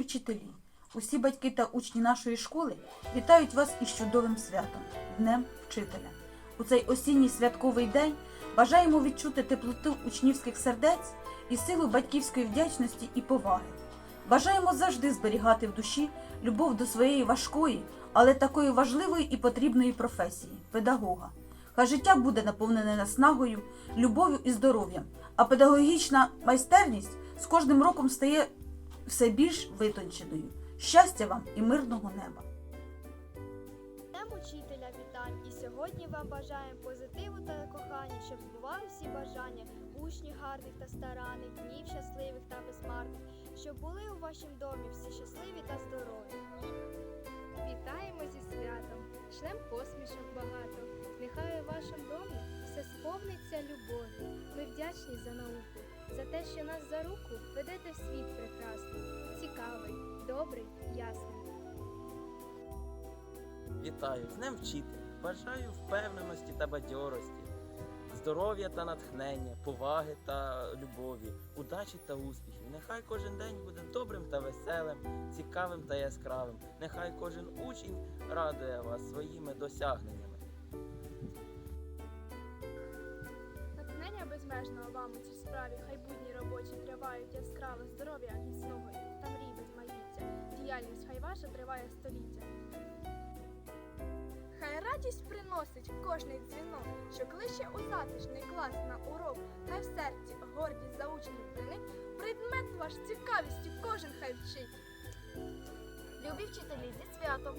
вчителі, усі батьки та учні нашої школи вітають вас із чудовим святом Днем Вчителя. У цей осінній святковий день бажаємо відчути теплоту учнівських сердець і силу батьківської вдячності і поваги. Бажаємо завжди зберігати в душі любов до своєї важкої, але такої важливої і потрібної професії педагога. Хай життя буде наповнене наснагою, любов'ю і здоров'ям, а педагогічна майстерність з кожним роком стає все більш витонченою. Щастя вам і мирного неба! Днем учителя вітань і сьогодні вам бажаємо позитиву та кохання, щоб збували всі бажання, учнів гарних та старанних, днів щасливих та безмарних, щоб були у вашім домі всі щасливі та здорові. Вітаємо зі святом, шлем посмішок багато. Нехай у вашому домі все сповниться любов'ю. Ми вдячні за науку, те, що нас за руку ведете в світ прекрасний, цікавий, добрий, ясний. Вітаю з Днем Вчителя! Бажаю впевненості та бадьорості, здоров'я та натхнення, поваги та любові, удачі та успіхів. Нехай кожен день буде добрим та веселим, цікавим та яскравим. Нехай кожен учень радує вас своїми досягненнями. Безмежного вам у цій справі, хай будні робочі тривають яскраво здоров'я міцного та мрій без майбуття. Діяльність хай ваша триває століття. Хай радість приносить кожний дзвінок, що кличе у затишний клас на урок. Хай в серці гордість за учнів приник, предмет ваш цікавістю кожен хай вчить. Любі вчителі зі святом!